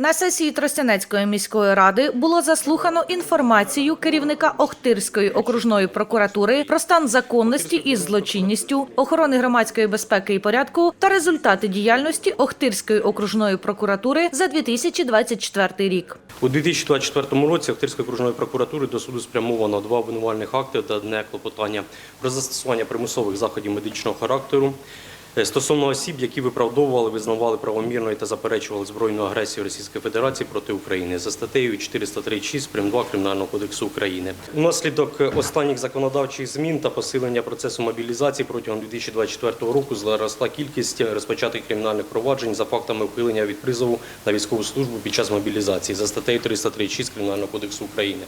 На сесії Тростянецької міської ради було заслухано інформацію керівника Охтирської окружної прокуратури про стан законності із злочинністю, охорони громадської безпеки і порядку та результати діяльності Охтирської окружної прокуратури за 2024 рік. У 2024 році Охтирської окружної прокуратури до суду спрямовано два обвинувальних акти та одне клопотання про застосування примусових заходів медичного характеру стосовно осіб, які виправдовували, визнавали правомірною та заперечували збройну агресію Російської Федерації проти України за статтею 436 прим. 2 Кримінального кодексу України. Внаслідок останніх законодавчих змін та посилення процесу мобілізації протягом 2024 року зросла кількість розпочатих кримінальних проваджень за фактами ухилення від призову на військову службу під час мобілізації за статтею 336 Кримінального кодексу України.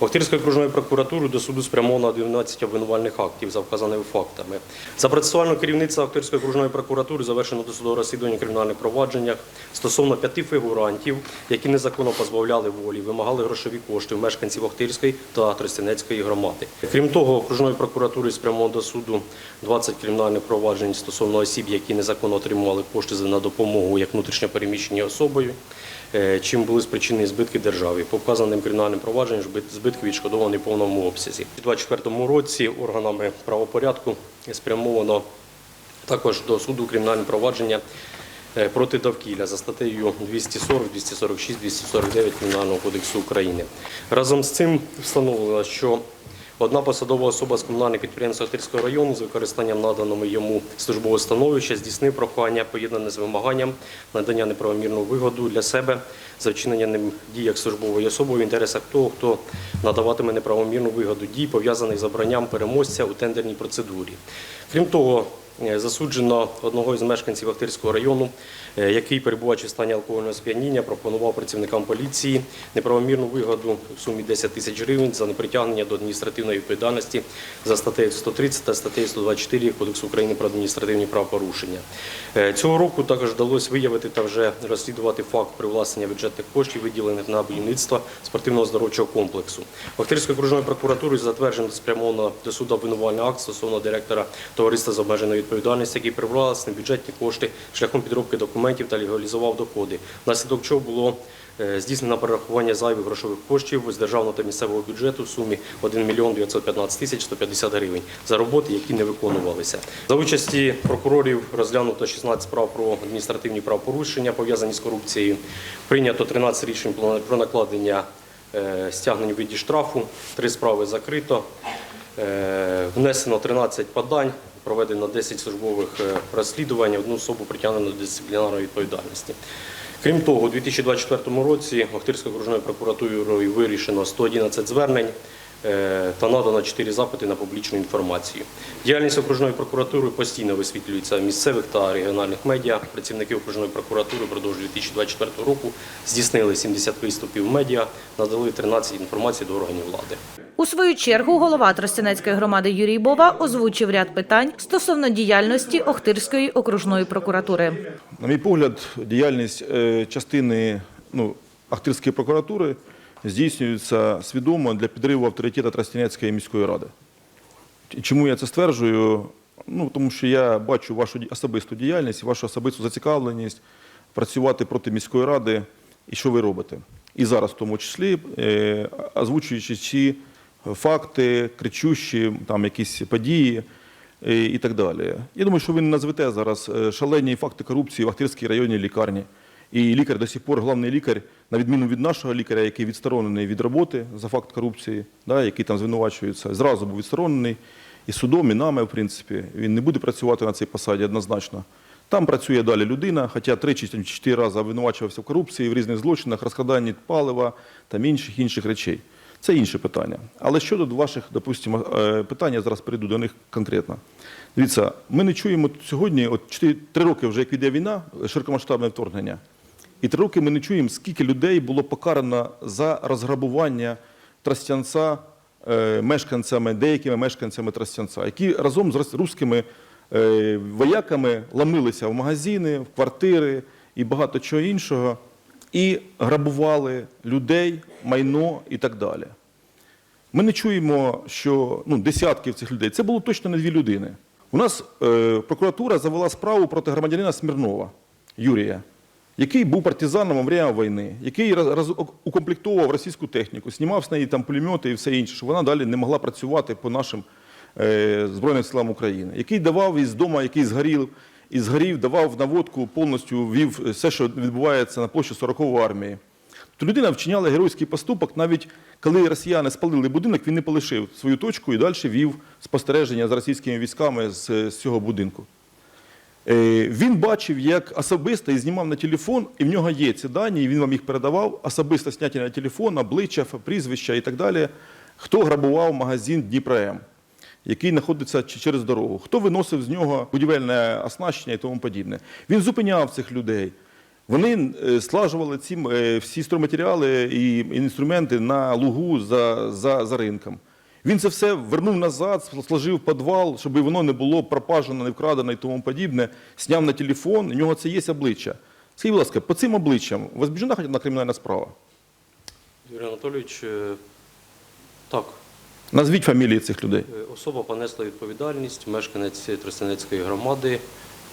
Охтирською окружною прокуратурою до суду спрямовано 11 обвинувальних актів за вказаними фактами. За процесуального керівництва Охтирської окружної прокуратури завершено досудове розслідування кримінальних провадженнях стосовно п'яти фігурантів, які незаконно позбавляли волі, вимагали грошові кошти у мешканців Охтирської та Тростянецької громади. Крім того, окружною прокуратурою спрямовано до суду 20 кримінальних проваджень стосовно осіб, які незаконно отримували кошти на допомогу як внутрішньо переміщеній особою, е, чим були спричинені збитки державі. По вказаним кримінальним провадженням збит- збитки відшкодовані в повному обсязі. У 2024 році органами правопорядку спрямовано також до суду кримінальне провадження е, проти довкілля за статтею 240, 246, 249 Кримінального кодексу України. Разом з цим встановлено, що одна посадова особа з комунальних підприємств Охтирського району з використанням наданого йому службового становища здійснив прохання, поєднане з вимаганням надання неправомірну вигоду для себе за вчинення ним дій як службової особи в інтересах того, хто надаватиме неправомірну вигоду дій, пов'язаних з обранням переможця у тендерній процедурі. Крім того, Засуджено одного із мешканців Охтирського району, е, який, перебуваючи в стані алкогольного сп'яніння, пропонував працівникам поліції неправомірну вигоду в сумі 10 тисяч гривень за непритягнення до адміністративної відповідальності за статтею 130 та статтею 124 Кодексу України про адміністративні правопорушення. Е, Цього року також вдалося виявити та вже розслідувати факт привласнення бюджетних коштів, виділених на будівництво спортивного здоровчого комплексу. Охтирською окружною прокуратурою затверджено спрямовано до суду обвинувальний акт стосовно директора товариства з обмеженою відповідальністю, який привласнив бюджетні кошти шляхом підробки документів та легалізував доходи, внаслідок чого було е, здійснено перерахування зайвих грошових коштів з державного та місцевого бюджету в сумі 1 мільйон 915 тисяч 150 гривень за роботи, які не виконувалися. За участі прокурорів розглянуто 16 справ про адміністративні правопорушення пов'язані з корупцією. Прийнято 13 рішень про накладення е, стягнень у виді штрафу, три справи закрито. Е, Внесено 13 подань, проведено 10 службових е, розслідувань, одну особу притягнено до дисциплінарної відповідальності. Крім того, у 2024 році Охтирською окружною прокуратурою вирішено 111 звернень та надано 4 запити на публічну інформацію. Діяльність окружної прокуратури постійно висвітлюється в місцевих та регіональних медіа. Працівники окружної прокуратури впродовж 2024 року здійснили 70 виступів в медіа, надали 13 інформацій до органів влади. У свою чергу голова Тростянецької громади Юрій Бова озвучив ряд питань стосовно діяльності Охтирської окружної прокуратури. На мій погляд, діяльність е, частини ну, Ахтирської прокуратури здійснюється свідомо для підриву авторитету Тростянецької міської ради. Чому я це стверджую? Ну, тому що я бачу вашу особисту діяльність, вашу особисту зацікавленість працювати проти міської ради і що ви робите. І зараз в тому числі, е, озвучуючи ці факти, кричущі, там якісь події е, і так далі. Я думаю, що ви не назвете зараз е, шалені факти корупції в Ахтирській районній лікарні. І лікар до сих пор, головний лікар, на відміну від нашого лікаря, який відсторонений від роботи за факт корупції, да, який там звинувачується, зразу був відсторонений і судом, і нами, в принципі. Він не буде працювати на цій посаді однозначно. Там працює далі людина, хоча три чи чотири рази обвинувачувався в корупції, в різних злочинах, розкраданні палива та інших інших речей. Це інше питання. Але щодо ваших, допустимо, е, питань, я зараз перейду до них конкретно. Дивіться, ми не чуємо сьогодні, от 4, 3 роки вже як йде війна, широкомасштабне вторгнення, і три роки ми не чуємо, скільки людей було покарано за розграбування Тростянця е, мешканцями, деякими мешканцями Тростянця, які разом з руськими е, вояками ламилися в магазини, в квартири і багато чого іншого, і грабували людей, майно і так далі. Ми не чуємо, що ну, десятків цих людей. Це було точно не дві людини. У нас е, прокуратура завела справу проти громадянина Смірнова Юрія, який був партизаном во время війни, який роз- укомплектовував російську техніку, знімав з неї там пулемети і все інше, щоб вона далі не могла працювати по нашим е, Збройним силам України, який давав із дому, який згорів, і згорів, давав наводку, повністю вів все, що відбувається на площі 40-ї армії. То людина вчиняла геройський поступок, навіть коли росіяни спалили будинок, він не полишив свою точку і далі вів спостереження з російськими військами з, з цього будинку. Е, Він бачив, як особисто і знімав на телефон, і в нього є ці дані, і він вам їх передавав, особисто зняті на телефон, обличчя, прізвища і так далі. Хто грабував магазин Дніпром, який знаходиться через дорогу, хто виносив з нього будівельне оснащення і тому подібне. Він зупиняв цих людей. Вони е, слажували ці е, всі стройматеріали і інструменти на лугу за, за, за ринком. Він це все вернув назад, сложив в підвал, щоб воно не було пропажено, не вкрадено і тому подібне. Сняв на телефон, у нього це є обличчя. Скажіть, будь ласка, по цим обличчям возбіжена хоч одна кримінальна справа? Юрій Анатолійович, е, так, Назвіть фамілії цих людей. е, особа понесла відповідальність, мешканець Тростянецької громади,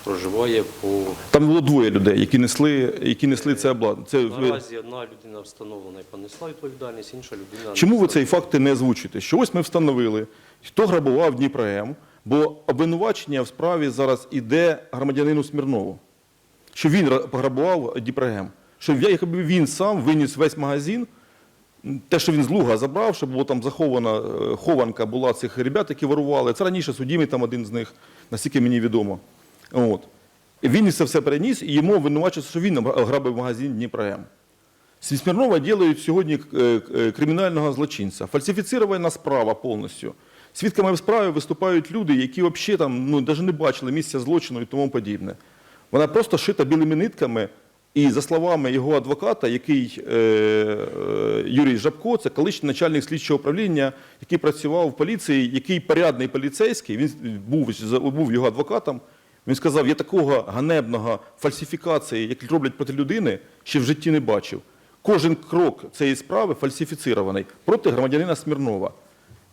проживає по Там було двоє людей, які несли, які несли це обладнання. Це наразі одна людина встановлена і понесла відповідальність, інша людина Чому ви цей факт не озвучуєте? Що ось ми встановили, хто грабував Дніпром, бо обвинувачення в справі зараз іде громадянину Смірнову, що він пограбував Дніпром, що я- якби він сам виніс весь магазин, те, що він з Луга забрав, що було там захована е, хованка була цих ребят, які ворували. Це раніше судімий там один з них, наскільки мені відомо. От. Він це все переніс, і йому обвинувачується, що він грабив магазин Дніпром. З Смірнова ділають сьогодні е, е, кримінального злочинця. Фальсифіцирована справа повністю. Свідками в справі виступають люди, які взагалі там ну, навіть не бачили місця злочину і тому подібне. Вона просто шита білими нитками. І за словами його адвоката, який е, е, Юрій Жабко, це колишній начальник слідчого управління, який працював в поліції, який порядний поліцейський, він був, був його адвокатом. Він сказав, я такого ганебного фальсифікації, як роблять проти людини, ще в житті не бачив. Кожен крок цієї справи фальсифіцірований проти громадянина Смірнова,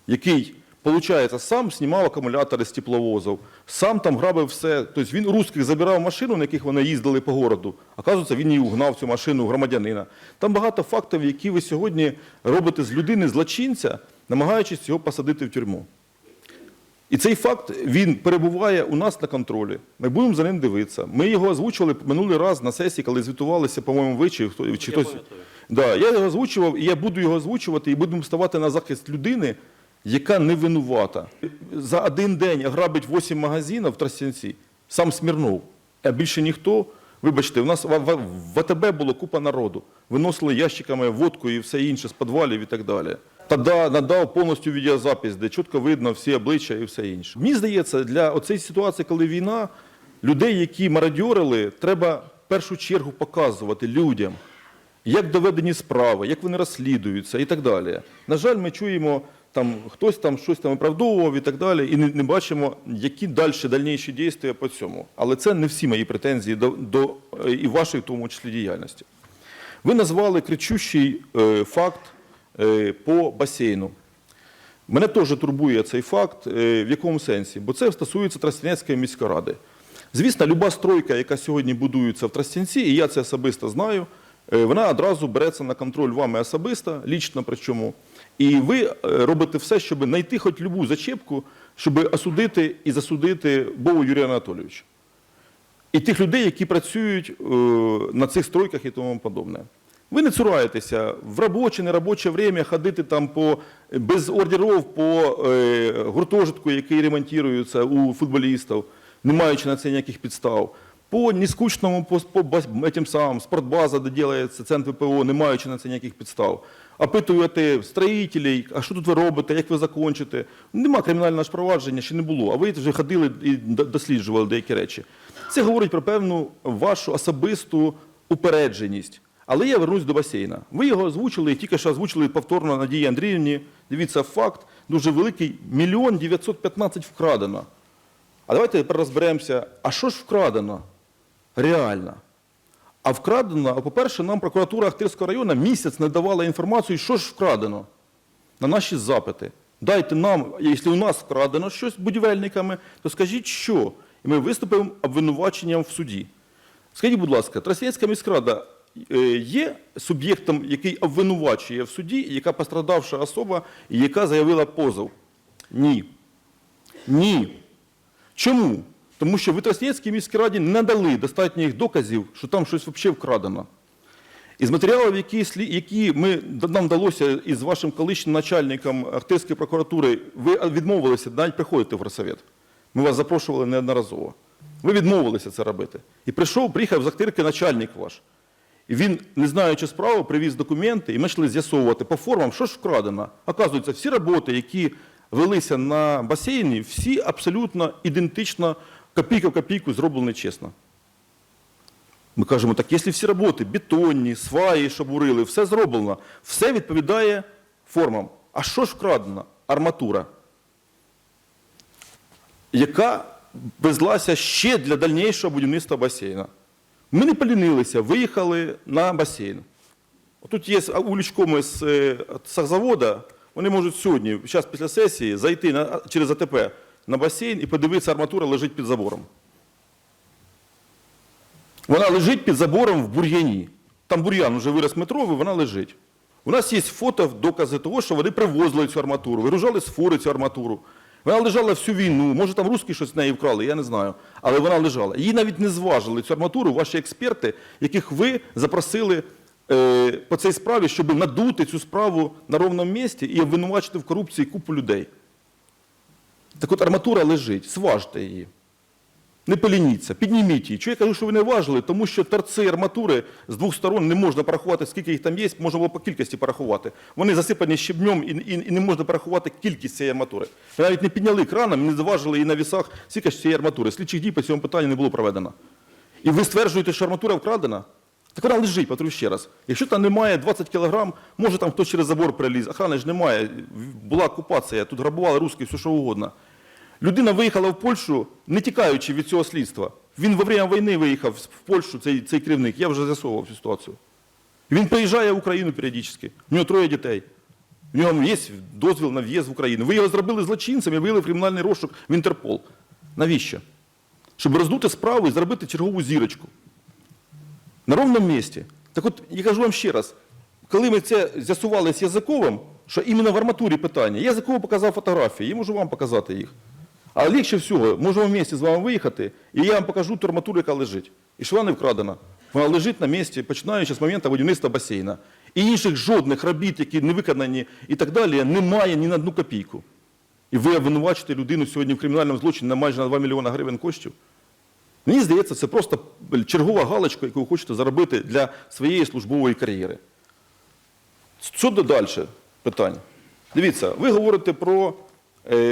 який, виходить, сам знімав акумулятори з тепловозів, сам там грабив все. Тобто він русських забирав машину, на яких вони їздили по городу. Оказується, він і угнав цю машину громадянина. Там багато фактів, які ви сьогодні робите з людини злочинця, намагаючись його посадити в тюрму. І цей факт він перебуває у нас на контролі. Ми будемо за ним дивитися. Ми його озвучували минулий раз на сесії, коли звітувалися, по-моєму, ви чи хто чи хтось. Да, я його озвучував, і я буду його озвучувати, і будемо ставати на захист людини, яка не винувата. За один день грабить 8 магазинів в Тростянці, сам Смірнов, а більше ніхто. Вибачте, у нас в АТБ було купа народу. Виносили ящиками водку і все інше з підвалів і так далі. Тоді надав повністю відеозапис, де чітко видно всі обличчя і все інше. Мені здається, для оцеї ситуації, коли війна, людей, які мародьорили, треба в першу чергу показувати людям, як доведені справи, як вони розслідуються і так далі. На жаль, ми чуємо, там хтось там щось там оправдовував і так далі, і не, не бачимо, які далі дальніші дії по цьому. Але це не всі мої претензії до, до е, і вашої, в тому числі, діяльності. Ви назвали кричущий е, факт по басейну. Мене теж турбує цей факт. е, В якому сенсі? Бо це стосується Тростянецької міської ради. Звісно, люба стройка, яка сьогодні будується в Тростянці, і я це особисто знаю, е, вона одразу береться на контроль вами особисто, лічно причому. І ви е, робите все, щоб знайти хоч любу зачепку, щоб осудити і засудити Бову Юрія Анатолійовича. І тих людей, які працюють е, на цих стройках і тому подобне. Ви не цураєтеся в робоче, неробоче время ходити там по, без ордерів по е, гуртожитку, який ремонтується у футболістів, не маючи на це ніяких підстав. По нескучному, по, по этим самим, спортбаза, де робиться центр ВПО, не маючи на це ніяких підстав. Опитуєте строїтелей, а що тут ви робите, як ви закончите. Нема кримінального провадження, ще не було. А ви вже ходили і досліджували деякі речі. Це говорить про певну вашу особисту упередженість. Але я вернусь до басейна. Ви його озвучили, і тільки що озвучили повторно Надії Андріївні. Дивіться, факт дуже великий. Мільйон 915 вкрадено. А давайте тепер розберемося, а що ж вкрадено реально? А вкрадено, по-перше, нам прокуратура Ахтирського району місяць не давала інформацію, що ж вкрадено на наші запити. Дайте нам, якщо у нас вкрадено щось будівельниками, то скажіть, що. І ми виступимо обвинуваченням в суді. Скажіть, будь ласка, Тростянецька міськрада є суб'єктом, який обвинувачує в суді, яка пострадавша особа, яка заявила позов? Ні. Ні. Чому? Тому що в Тростянецькій міській раді не надали достатніх доказів, що там щось взагалі вкрадено. Із матеріалів, які, які ми, нам вдалося із вашим колишнім начальником Ахтирської прокуратури, ви відмовилися навіть приходити в Росовет. Ми вас запрошували неодноразово. Ви відмовилися це робити. І прийшов, приїхав з Ахтирки начальник ваш. Він, не знаючи справу, привіз документи, і ми йшли з'ясовувати по формам, що ж вкрадено. Оказується, всі роботи, які велися на басейні, всі абсолютно ідентично, копійка в копійку зроблені чесно. Ми кажемо, так якщо всі роботи, бетонні, сваї, що все зроблено, все відповідає формам. А що ж вкрадено? Арматура, яка везлася ще для дальнішого будівництва басейна. Ми не полінилися, виїхали на басейн. Тут є улічком з е, сахзавода, вони можуть сьогодні, зараз після сесії, зайти на, через АТП на басейн і подивитися, арматура лежить під забором. Вона лежить під забором в бур'яні. Там бур'ян вже вирос метровий, вона лежить. У нас є фото, докази того, що вони привозили цю арматуру, вигружали з фури цю арматуру. Вона лежала всю війну, може там русські щось з неї вкрали, я не знаю. Але вона лежала. Її навіть не зважили цю арматуру ваші експерти, яких ви запросили е, по цій справі, щоб надути цю справу на ровному місці і обвинувачити в корупції купу людей. Так от арматура лежить, зважте її. Не полініться, підніміть її. Чого я кажу, що ви не важили? Тому що торці арматури з двох сторон не можна порахувати, скільки їх там є, можна було по кількості порахувати. Вони засипані щебнем і, і, і не можна порахувати кількість цієї арматури. Ви навіть не підняли краном, не зважили її на вісах, скільки ж цієї арматури. Слідчих дій по цьому питанню не було проведено. І ви стверджуєте, що арматура вкрадена? Так вона лежить, повторю ще раз. Якщо там немає 20 кілограм, може там хтось через забор приліз. Охрани ж немає. Була окупація, тут грабували русські, все що угодно. Людина виїхала в Польщу, не тікаючи від цього слідства. Він во время війни виїхав в Польщу, цей, цей керівник. Я вже з'ясовував цю ситуацію. Він приїжджає в Україну періодично. У нього троє дітей. У нього є дозвіл на в'їзд в Україну. Ви його зробили злочинцем і вивели в кримінальний розшук в Інтерпол. Навіщо? Щоб роздути справу і зробити чергову зірочку. На ровному місці. Так от, я кажу вам ще раз, коли ми це з'ясували з Язиковим, що іменно в арматурі питання, я Язикову показав фотографії, я можу вам показати їх. А легше всього, можемо в місті з вами виїхати, і я вам покажу ту арматуру, яка лежить. І що вона не вкрадена. Вона лежить на місці, починаючи з моменту будівництва басейна. І інших жодних робіт, які не виконані і так далі, немає ні на одну копійку. І ви обвинувачите людину сьогодні в кримінальному злочині на майже на 2 мільйони гривень коштів. Мені здається, це просто чергова галочка, яку ви хочете заробити для своєї службової кар'єри. Щодо далі питань. Дивіться, ви говорите про,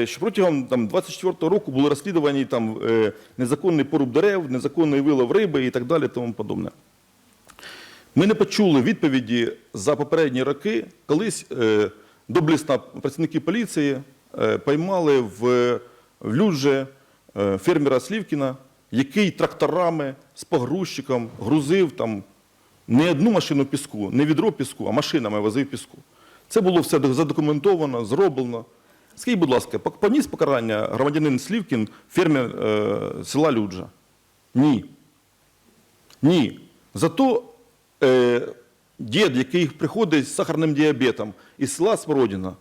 що протягом там, 24-го року були розслідувані там, е, незаконний поруб дерев, незаконний вилов риби і так далі. Тому подобне. Ми не почули відповіді за попередні роки. Колись е, доблісна працівники поліції е, поймали в, в Люджі е, фермера Слівкіна, який тракторами з погрузчиком грузив там не одну машину піску, не відро піску, а машинами возив піску. Це було все задокументовано, зроблено. Скажіть, будь ласка, поніс покарання громадянин Слівкін, фермер е, села Люджа? Ні. Ні. Зато е, дід, який приходить з сахарним діабетом із села Смородіна,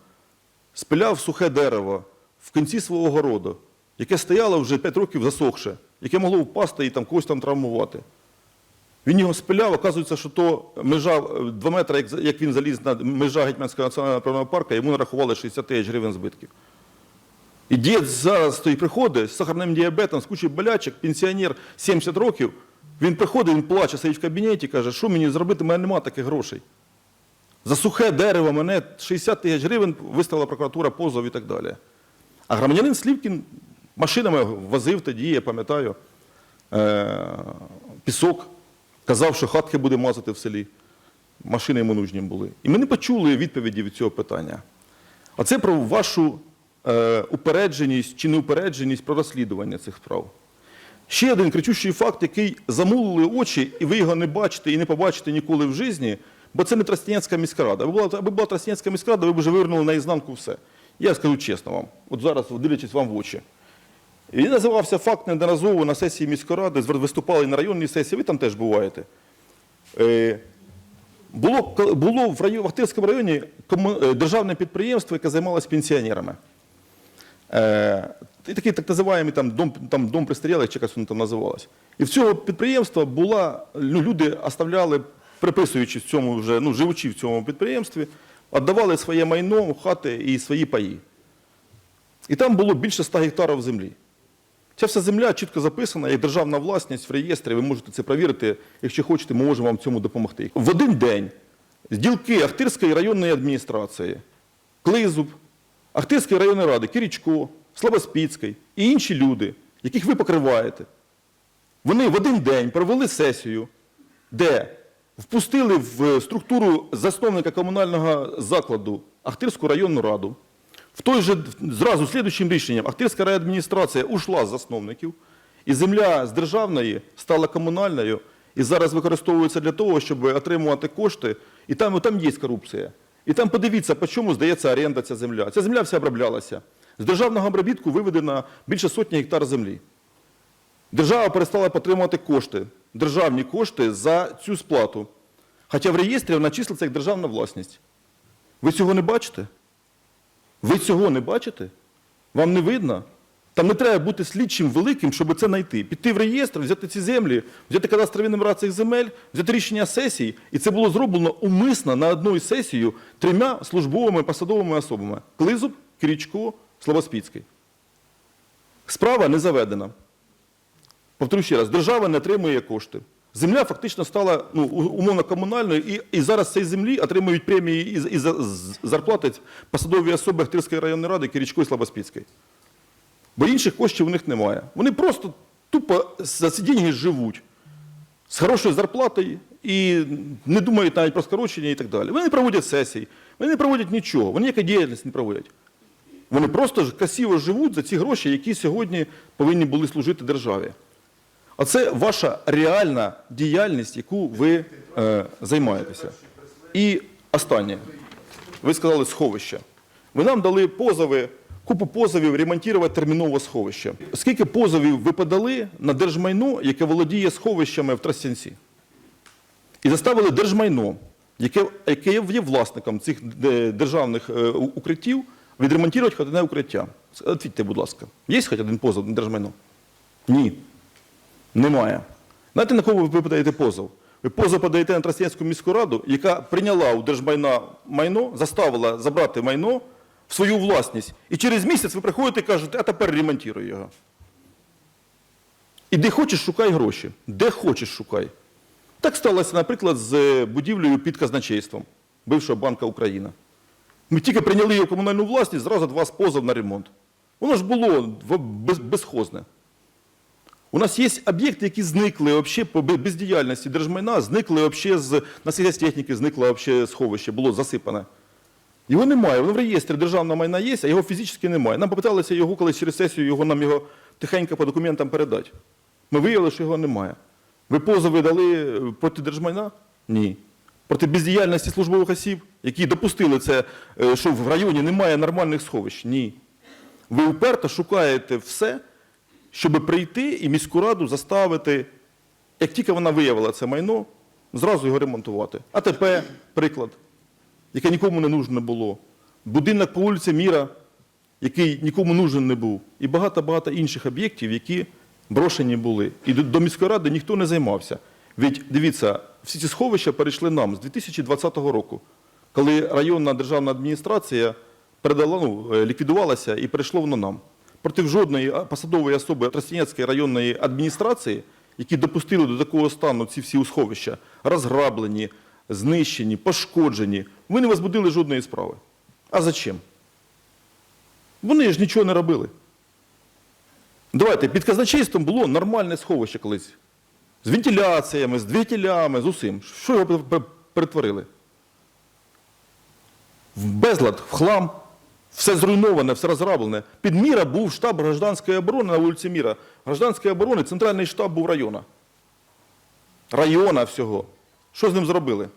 спиляв сухе дерево в кінці свого городу, яке стояло вже 5 років засохше, яке могло впасти і там когось там травмувати. Він його спиляв, оказується, що то межа е, 2 метри, як, він заліз на межа Гетьманського національного природного парку, йому нарахували 60 тисяч гривень збитків. І дід зараз той приходить з сахарним діабетом, з кучою болячок, пенсіонер 70 років. Він приходить, він плаче, сидить в кабінеті, каже, що мені зробити, у мене немає таких грошей. За сухе дерево мене 60 тисяч гривень виставила прокуратура, позов і так далі. А громадянин Слівкін машинами возив тоді, я пам'ятаю, е- пісок, казав, що хатки буде мазати в селі. Машини йому нужні були. І ми не почули відповіді від цього питання. А це про вашу е, упередженість чи неупередженість про розслідування цих справ. Ще один кричущий факт, який замулили очі, і ви його не бачите і не побачите ніколи в житті, бо це не Тростянецька міська рада. Аби була, аби була Тростянецька міська рада, ви б вже вивернули наізнанку все. Я скажу чесно вам, от зараз, дивлячись вам в очі. І називався факт неодноразово на сесії міської ради, виступали на районній сесії, ви там теж буваєте. Е, було, було в, районі, в Ахтирському районі е, державне підприємство, яке займалося пенсіонерами. Е, і такий так називаємий там дом, там, дом пристарілих, чи якось воно там називалось. І в цього підприємства була, ну, люди оставляли, приписуючи в цьому вже, ну, живучи в цьому підприємстві, віддавали своє майно, хати і свої паї. І там було більше 100 гектарів землі. Ця вся земля чітко записана як державна власність в реєстрі. Ви можете це перевірити. Якщо хочете, ми можемо вам цьому допомогти. В один день ділки Ахтирської районної адміністрації, Клизуб, Ахтирської районної ради, Кирічко, Слабоспільський і інші люди, яких ви покриваєте, вони в один день провели сесію, де впустили в структуру засновника комунального закладу Ахтирську районну раду. В той же зразу слідуючим рішенням Ахтирська райадміністрація ушла з засновників, і земля з державної стала комунальною і зараз використовується для того, щоб отримувати кошти. І там, там є корупція. І там подивіться, по чому здається оренда ця земля. Ця земля вся оброблялася. З державного обробітку виведено більше сотні гектар землі. Держава перестала отримувати кошти, державні кошти за цю сплату. Хоча в реєстрі вона числиться як державна власність. Ви цього не бачите? Ви цього не бачите? Вам не видно? Там не треба бути слідчим великим, щоб це знайти. Піти в реєстр, взяти ці землі, взяти кадастрові номера цих земель, взяти рішення сесії. І це було зроблено умисно на одну сесію трьома службовими посадовими особами: Клизуб, Кирічко, Славоспільський. Справа не заведена. Повторю ще раз, держава не отримує кошти. Земля фактично стала ну, умовно комунальною, і, і зараз цієї землі отримують премії і, і зарплати посадові особи Ахтирської районної ради Кирічко і Слабоспільської. Бо інших коштів у них немає. Вони просто тупо за ці деньги живуть з хорошою зарплатою і не думають навіть про скорочення і так далі. Вони не проводять сесій, вони не проводять нічого, вони ніяка діяльність не проводять. Вони просто красиво живуть за ці гроші, які сьогодні повинні були служити державі. А це ваша реальна діяльність, яку ви е, займаєтеся. І останнє. Ви сказали сховище. Ви нам дали позови, купу позовів ремонтувати терміново сховище. Скільки позовів ви подали на держмайно, яке володіє сховищами в Тростянці? І заставили держмайно, яке, яке є власником цих державних е, укриттів, відремонтувати одне укриття. Отвітьте, будь ласка, є хоч один позов на держмайно? Ні. Немає. Знаєте, на кого ви подаєте позов? Ви позов подаєте на Тростянську міську раду, яка прийняла у держмайна майно, заставила забрати майно в свою власність. І через місяць ви приходите і кажете, а тепер ремонтуй його. І де хочеш, шукай гроші. Де хочеш, шукай. Так сталося, наприклад, з будівлею під казначейством бившого банка Україна. Ми тільки прийняли її комунальну власність, зразу два позов на ремонт. Воно ж було безхозне. У нас є об'єкти, які зникли вообще по бездіяльності держмайна, зникли вообще з на сільгостехніки, зникло вообще сховище, було засипане. Його немає, воно в реєстрі державного майна є, а його фізично немає. Нам попиталися його колись через сесію, його нам його тихенько по документам передати. Ми виявили, що його немає. Ви позови дали е, проти держмайна? Ні. Проти бездіяльності службових осіб, які допустили це, е, що в районі немає нормальних сховищ? Ні. Ви уперто шукаєте все, щоб прийти і міську раду заставити, як тільки вона виявила це майно, зразу його ремонтувати. АТП, приклад, яке нікому не нужне було. Будинок по вулиці Міра, який нікому нужен не був. І багато-багато інших об'єктів, які брошені були. І до, міської ради ніхто не займався. Ведь дивіться, всі ці сховища перейшли нам з 2020 року, коли районна державна адміністрація передала, ну, е, ліквідувалася і перейшло воно нам. Проти жодної посадової особи Тростянецької районної адміністрації, які допустили до такого стану ці всі сховища, розграблені, знищені, пошкоджені, ви не возбудили жодної справи. А зачем? Вони ж нічого не робили. Давайте, під казначейством було нормальне сховище колись. З вентиляціями, з двигателями, з усім. Що його пер- пер- перетворили? В безлад, в хлам, все зруйноване, все розграблене. Під Міра був штаб гражданської оборони на вулиці Міра. Гражданської оборони, центральний штаб був района. Района всього. Що з ним зробили?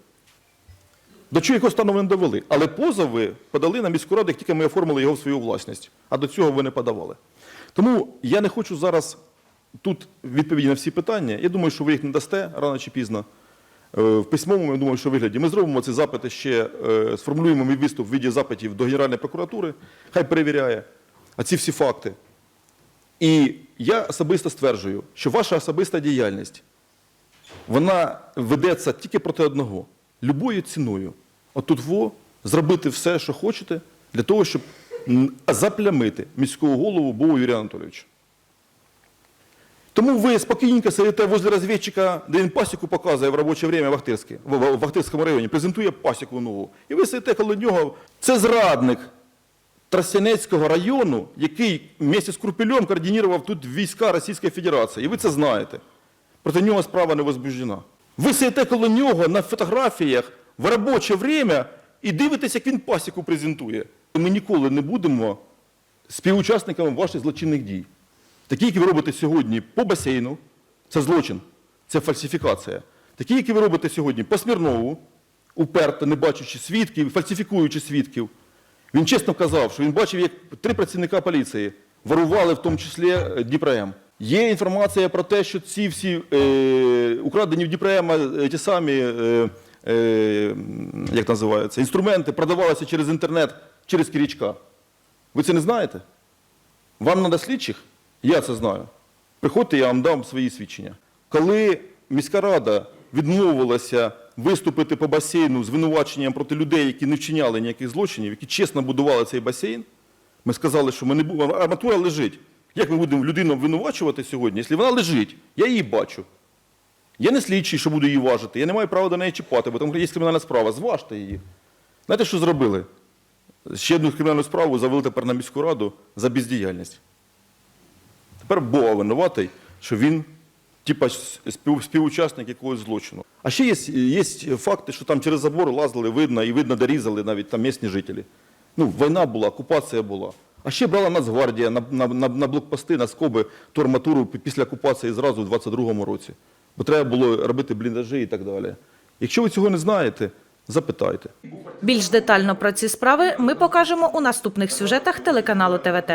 До чого якого стану не довели. Але позови подали на міську раду, як тільки ми оформили його в свою власність. А до цього ви не подавали. Тому я не хочу зараз тут відповіді на всі питання. Я думаю, що ви їх не дасте рано чи пізно. Е, В письмовому, я думаю, що вигляді. Ми зробимо ці запити ще, е, сформулюємо мій виступ в віді запитів до Генеральної прокуратури, хай перевіряє а ці всі факти. І я особисто стверджую, що ваша особиста діяльність, вона ведеться тільки проти одного любою ціною. От во зробити все, що хочете, для того, щоб заплямити міського голову Богу Юрія Анатолійовича. Тому ви спокійненько сидите возле розвідчика, де він пасіку показує в робоче время в Ахтирській, в, Ахтирському районі, презентує пасіку нову. І ви сидите коло нього. Це зрадник Тростянецького району, який вместе з Крупельом координував тут війська Російської Федерації. І ви це знаєте. Проти нього справа не возбуждена. Ви сидите коло нього на фотографіях в робоче время і дивитесь, як він пасіку презентує. Ми ніколи не будемо співучасниками ваших злочинних дій. Такі, які ви робите сьогодні по басейну, це злочин, це фальсифікація. Такі, які ви робите сьогодні по Смірнову, уперто, не бачачи свідків, фальсифікуючи свідків. Він чесно казав, що він бачив, як три працівника поліції ворували в тому числі е, Дніпром. Є інформація про те, що ці всі е, украдені в Дніпроема е, ті самі, е, е, як називаються, інструменти продавалися через інтернет, через Кирічка. Ви це не знаєте? Вам треба слідчих? Я це знаю. Приходьте, я вам дам свої свідчення. Коли міська рада відмовилася виступити по басейну з винуваченням проти людей, які не вчиняли ніяких злочинів, які чесно будували цей басейн, ми сказали, що ми не будемо. Арматура лежить. Як ми будемо людину обвинувачувати сьогодні, якщо вона лежить? Я її бачу. Я не слідчий, що буду її важити. Я не маю права до неї чіпати, бо там є кримінальна справа. Зважте її. Знаєте, що зробили? Ще одну кримінальну справу завели тепер на міську раду за бездіяльність. Тепер Бога винуватий, що він типа спів, співучасник якогось злочину. А ще є, є факти, що там через забор лазили, видно, і видно, дорізали навіть там місні жителі. Ну, війна була, окупація була. А ще брала Нацгвардія на, на, на, на блокпости, на скоби ту арматуру після окупації зразу у 22-му році. Бо треба було робити бліндажі і так далі. Якщо ви цього не знаєте, запитайте. Більш детально про ці справи ми покажемо у наступних сюжетах телеканалу ТВТ.